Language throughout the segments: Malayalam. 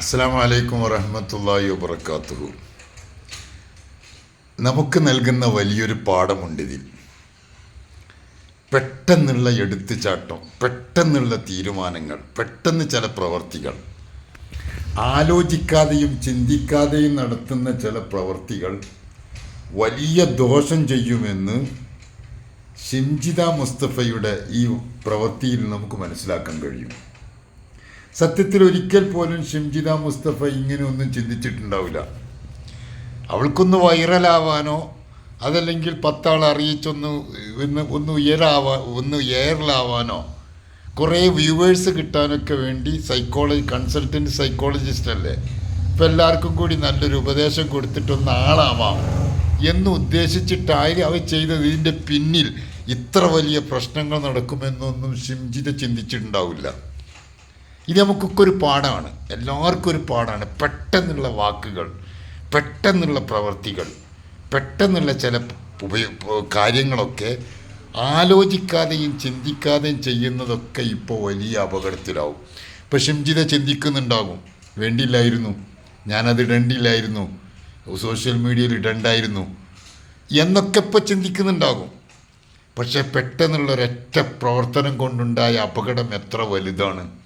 അസ്സാം വലൈക്കും വറഹമത്തല്ലാഹി വബർക്കാത്തുഹു നമുക്ക് നൽകുന്ന വലിയൊരു പാഠമുണ്ട് ഇതിൽ പെട്ടെന്നുള്ള എടുത്തുചാട്ടം പെട്ടെന്നുള്ള തീരുമാനങ്ങൾ പെട്ടെന്ന് ചില പ്രവർത്തികൾ ആലോചിക്കാതെയും ചിന്തിക്കാതെയും നടത്തുന്ന ചില പ്രവർത്തികൾ വലിയ ദോഷം ചെയ്യുമെന്ന് ഷിംജിത മുസ്തഫയുടെ ഈ പ്രവൃത്തിയിൽ നമുക്ക് മനസ്സിലാക്കാൻ കഴിയും. സത്യത്തിൽ ഒരിക്കൽ പോലും ഷിംജിത മുസ്തഫ ഇങ്ങനെ ഒന്നും ചിന്തിച്ചിട്ടുണ്ടാവില്ല. അവൾക്കൊന്ന് വൈറലാവാനോ അതല്ലെങ്കിൽ പത്താൾ അറിയിച്ചൊന്ന് ഒന്ന് ഒന്ന് ഉയരാവാ ഒന്ന് എയറിലാവാനോ കുറേ വ്യൂവേഴ്സ് കിട്ടാനൊക്കെ വേണ്ടി സൈക്കോളജി കൺസൾട്ടന്റ് സൈക്കോളജിസ്റ്റ് അല്ലേ ഇപ്പം എല്ലാവർക്കും കൂടി നല്ലൊരു ഉപദേശം കൊടുത്തിട്ടൊന്ന് ആളാവാം എന്ന് ഉദ്ദേശിച്ചിട്ടായി അവർ ചെയ്തത് ഇതിന്റെ പിന്നിൽ ഇത്ര വലിയ പ്രശ്നങ്ങൾ നടക്കുമെന്നൊന്നും ഷിംജിത ചിന്തിച്ചിട്ടുണ്ടാവില്ല. ഇത് നമുക്കൊക്കെ ഒരു പാഠമാണ്. എല്ലാവർക്കും ഒരു പാഠമാണ്. പെട്ടെന്നുള്ള വാക്കുകൾ പെട്ടെന്നുള്ള പ്രവർത്തികൾ പെട്ടെന്നുള്ള ചില കാര്യങ്ങളൊക്കെ ആലോചിക്കാതെയും ചിന്തിക്കാതെയും ചെയ്യുന്നതൊക്കെ ഇപ്പോൾ വലിയ അപകടത്തിലാവും. ഇപ്പം ഷിംജിത ചിന്തിക്കുന്നുണ്ടാകും. വേണ്ടിയില്ലായിരുന്നു. ഞാനത് ഇടേണ്ടിയില്ലായിരുന്നു സോഷ്യൽ മീഡിയയിൽ ഇടണ്ടായിരുന്നു. എന്നൊക്കെ ഇപ്പോൾ ചിന്തിക്കുന്നുണ്ടാകും. പക്ഷേ പെട്ടെന്നുള്ള ഒരൊറ്റ പ്രവർത്തനം കൊണ്ടുണ്ടായ അപകടം എത്ര വലുതാണ്.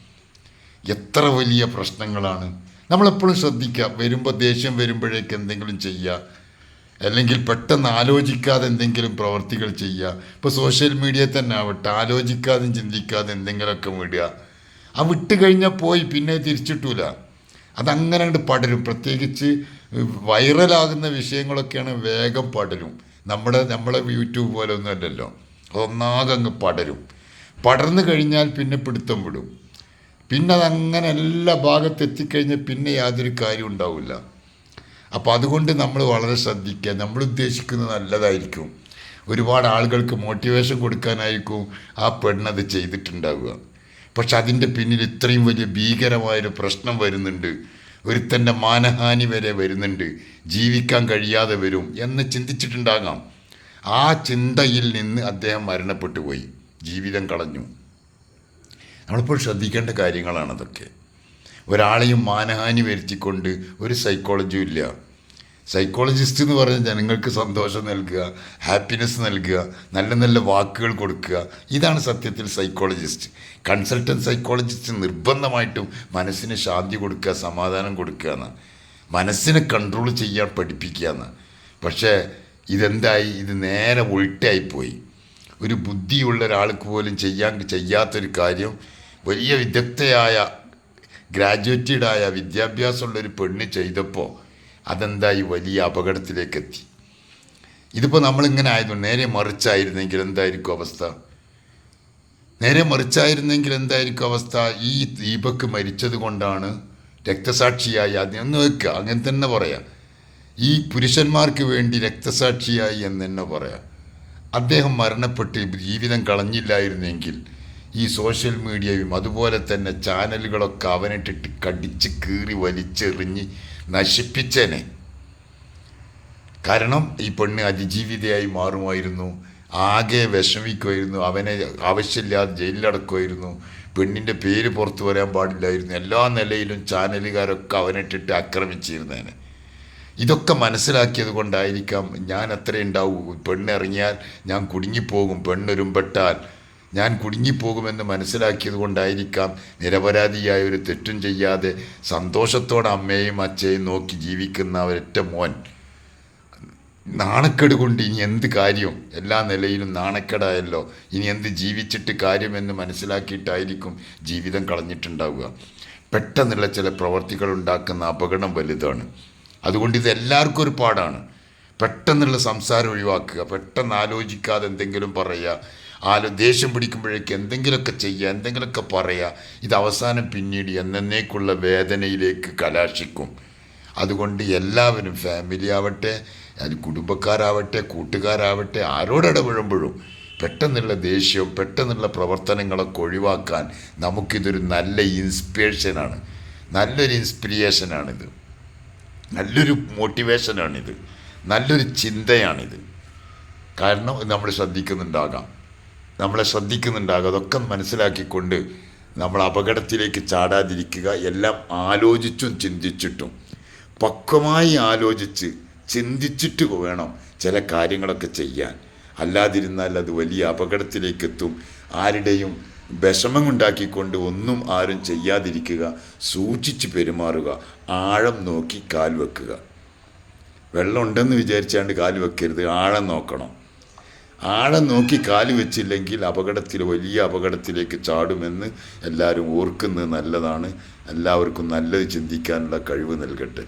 എത്ര വലിയ പ്രശ്നങ്ങളാണ്. നമ്മളെപ്പോഴും ശ്രദ്ധിക്കുക. വരുമ്പോൾ ദേഷ്യം വരുമ്പോഴേക്ക് എന്തെങ്കിലും ചെയ്യുക. അല്ലെങ്കിൽ പെട്ടെന്ന് ആലോചിക്കാതെ എന്തെങ്കിലും പ്രവർത്തികൾ ചെയ്യുക. ഇപ്പോൾ സോഷ്യൽ മീഡിയ തന്നെ ആവട്ടെ. ആലോചിക്കാതെയും ചിന്തിക്കാതെ എന്തെങ്കിലുമൊക്കെ വിടുക. ആ വിട്ട് കഴിഞ്ഞാൽ പോയി. പിന്നെ തിരിച്ചിട്ടൂല. അതങ്ങനെ അങ്ങോട്ട് പടരും. പ്രത്യേകിച്ച് വൈറലാകുന്ന വിഷയങ്ങളൊക്കെയാണ് വേഗം പടരും. നമ്മുടെ നമ്മളെ യൂട്യൂബ് പോലെ ഒന്നുമല്ലല്ലോ അതൊന്നാകെ അങ്ങ് പടരും. പടർന്നു കഴിഞ്ഞാൽ പിന്നെ പിടുത്തം വിടും. പിന്നെ അതങ്ങനെ എല്ലാ ഭാഗത്ത് എത്തിക്കഴിഞ്ഞാൽ പിന്നെ യാതൊരു കാര്യവും ഉണ്ടാവില്ല. അപ്പോൾ അതുകൊണ്ട് നമ്മൾ വളരെ ശ്രദ്ധിക്കുക നമ്മൾ ഉദ്ദേശിക്കുന്നത് നല്ലതായിരിക്കും. ഒരുപാട് ആളുകൾക്ക് മോട്ടിവേഷൻ കൊടുക്കാനായിരിക്കും ആ പെണ്ണത് ചെയ്തിട്ടുണ്ടാവുക. പക്ഷെ അതിന്റെ പിന്നിൽ ഇത്രയും വലിയ ഭീകരമായൊരു പ്രശ്നം വരുന്നുണ്ട്. ഒരുത്തന്റെ മാനഹാനി വരെ വരുന്നുണ്ട്. ജീവിക്കാൻ കഴിയാതെ വരും എന്ന് ചിന്തിച്ചിട്ടുണ്ടാകാം. ആ ചിന്തയിൽ നിന്ന് അദ്ദേഹം മരണപ്പെട്ടു പോയി. ജീവിതം കളഞ്ഞു. നമ്മളിപ്പോൾ ശ്രദ്ധിക്കേണ്ട കാര്യങ്ങളാണ് അതൊക്കെ. ഒരാളെയും മാനഹാനി വരുത്തിക്കൊണ്ട് ഒരു സൈക്കോളജിയും ഇല്ല. സൈക്കോളജിസ്റ്റ് എന്ന് പറഞ്ഞാൽ ജനങ്ങൾക്ക് സന്തോഷം നൽകുക ഹാപ്പിനെസ് നൽകുക നല്ല നല്ല വാക്കുകൾ കൊടുക്കുക. ഇതാണ് സത്യത്തിൽ സൈക്കോളജിസ്റ്റ് കൺസൾട്ടന്റ് സൈക്കോളജിസ്റ്റ് നിർബന്ധമായിട്ടും മനസ്സിന് ശാന്തി കൊടുക്കുക സമാധാനം കൊടുക്കുക എന്ന്. മനസ്സിനെ കൺട്രോൾ ചെയ്യാൻ പഠിപ്പിക്കുക എന്ന്. പക്ഷേ ഇതെന്തായി? ഇത് നേരെ ഉൾട്ടായിപ്പോയി ഒരു ബുദ്ധിയുള്ള ഒരാൾക്ക് പോലും ചെയ്യാൻ ചെയ്യാത്തൊരു കാര്യം വലിയ വിദഗ്ധയായ ഗ്രാജുവേറ്റഡായ വിദ്യാഭ്യാസമുള്ള ഒരു പെണ്ണ് ചെയ്തപ്പോൾ അതെന്തായി വലിയ അപകടത്തിലേക്ക് എത്തി ഇതിപ്പോൾ നമ്മളിങ്ങനെ ആയതുകൊണ്ട് നേരെ മറിച്ചായിരുന്നെങ്കിൽ എന്തായിരിക്കും അവസ്ഥ? നേരെ മറിച്ചായിരുന്നെങ്കിൽ എന്തായിരിക്കും അവസ്ഥ? ഈ ദീപക്ക് മരിച്ചത് കൊണ്ടാണ് രക്തസാക്ഷിയായി അതിനെ ഒന്ന് വെക്കുക. അങ്ങനെ തന്നെ പറയാം. ഈ പുരുഷന്മാർക്ക് വേണ്ടി രക്തസാക്ഷിയായി എന്ന് തന്നെ പറയാം. അദ്ദേഹം മരണപ്പെട്ട് ജീവിതം കളഞ്ഞില്ലായിരുന്നെങ്കിൽ ഈ സോഷ്യൽ മീഡിയയും അതുപോലെ തന്നെ ചാനലുകളൊക്കെ അവനിട്ടിട്ട് കടിച്ച് കീറി വലിച്ചെറിഞ്ഞ് നശിപ്പിച്ചേനെ. കാരണം ഈ പെണ്ണ് അതിജീവിതയായി മാറുമായിരുന്നു. ആകെ വിഷമിക്കുമായിരുന്നു. അവനെ ആവശ്യമില്ലാതെ ജയിലിലടക്കുമായിരുന്നു. പെണ്ണിന്റെ പേര് പുറത്തു വരാൻ പാടില്ലായിരുന്നു. എല്ലാ നിലയിലും ചാനലുകാരൊക്കെ അവനിട്ടിട്ട് ആക്രമിച്ചിരുന്നേനെ. ഇതൊക്കെ മനസ്സിലാക്കിയത് കൊണ്ടായിരിക്കാം ഞാൻ അത്ര ഉണ്ടാവൂ. പെണ്ണിറങ്ങിയാൽ ഞാൻ കുടുങ്ങിപ്പോകും. പെണ്ണൊരുമ്പെട്ടാൽ ഞാൻ കുടുങ്ങിപ്പോകുമെന്ന് മനസ്സിലാക്കിയത് കൊണ്ടായിരിക്കാം നിരപരാധിയായ ഒരു തെറ്റും ചെയ്യാതെ സന്തോഷത്തോടെ അമ്മയും അച്ഛയും നോക്കി ജീവിക്കുന്ന ഒരൊറ്റ മോൻ. നാണക്കേട് കൊണ്ട് ഇനി എന്ത് കാര്യം? എല്ലാ നിലയിലും നാണക്കേടായല്ലോ. ഇനി എന്ത് ജീവിച്ചിട്ട് കാര്യമെന്ന് മനസ്സിലാക്കിയിട്ടായിരിക്കും ജീവിതം കളഞ്ഞിട്ടുണ്ടാവുക. പെട്ടെന്നുള്ള ചില പ്രവർത്തികൾ ഉണ്ടാക്കുന്ന അപകടം വലുതാണ്. അതുകൊണ്ട് ഇത് എല്ലാവർക്കും ഒരു പാടാണ്. പെട്ടെന്നുള്ള സംസാരം ഒഴിവാക്കുക പെട്ടെന്ന് ആലോചിക്കാതെ എന്തെങ്കിലും പറയുക ആലോ ദേഷ്യം പിടിക്കുമ്പോഴേക്ക് എന്തെങ്കിലുമൊക്കെ ചെയ്യുക എന്തെങ്കിലുമൊക്കെ പറയുക ഇത് അവസാനം പിന്നീട് എന്നേക്കുള്ള വേദനയിലേക്ക് കലാശിക്കും. അതുകൊണ്ട് എല്ലാവരും ഫാമിലി ആവട്ടെ കുടുംബക്കാരാവട്ടെ കൂട്ടുകാരാവട്ടെ ആരോടിടപെടുമ്പോഴും പെട്ടെന്നുള്ള ദേഷ്യവും പെട്ടെന്നുള്ള പ്രവർത്തനങ്ങളൊക്കെ ഒഴിവാക്കാൻ നമുക്കിതൊരു നല്ല ഇൻസ്പിറേഷനാണ് നല്ലൊരു ഇൻസ്പിരിയേഷനാണിത് നല്ലൊരു മോട്ടിവേഷനാണിത് നല്ലൊരു ചിന്തയാണിത്. കാരണം നമ്മൾ ശ്രദ്ധിക്കുന്നുണ്ടാകാം. നമ്മളെ ശ്രദ്ധിക്കുന്നുണ്ടാകാം. അതൊക്കെ മനസ്സിലാക്കിക്കൊണ്ട് നമ്മൾ അപകടത്തിലേക്ക് ചാടാതിരിക്കുക എല്ലാം ആലോചിച്ചും ചിന്തിച്ചിട്ടും. പക്വമായി ആലോചിച്ച് ചിന്തിച്ചിട്ട് വേണം ചില കാര്യങ്ങളൊക്കെ ചെയ്യാൻ. അല്ലാതിരുന്നാൽ അത് വലിയ അപകടത്തിലേക്കെത്തും. ആരുടെയും വിഷമമുണ്ടാക്കിക്കൊണ്ട് ഒന്നും ആരും ചെയ്യാതിരിക്കുക സൂക്ഷിച്ച് പെരുമാറുക ആഴം നോക്കി കാൽ വെക്കുക. വെള്ളം ഉണ്ടെന്ന് വിചാരിച്ചാണ്ട് കാൽ വെക്കരുത് ആഴം നോക്കണം. ആഴം നോക്കി കാൽ വെച്ചില്ലെങ്കിൽ അപകടത്തിൽ വലിയ അപകടത്തിലേക്ക് ചാടുമെന്ന് എല്ലാവരും ഓർക്കുന്നത് നല്ലതാണ്. എല്ലാവർക്കും നല്ലത് ചിന്തിക്കാനുള്ള കഴിവ് നൽകട്ടെ.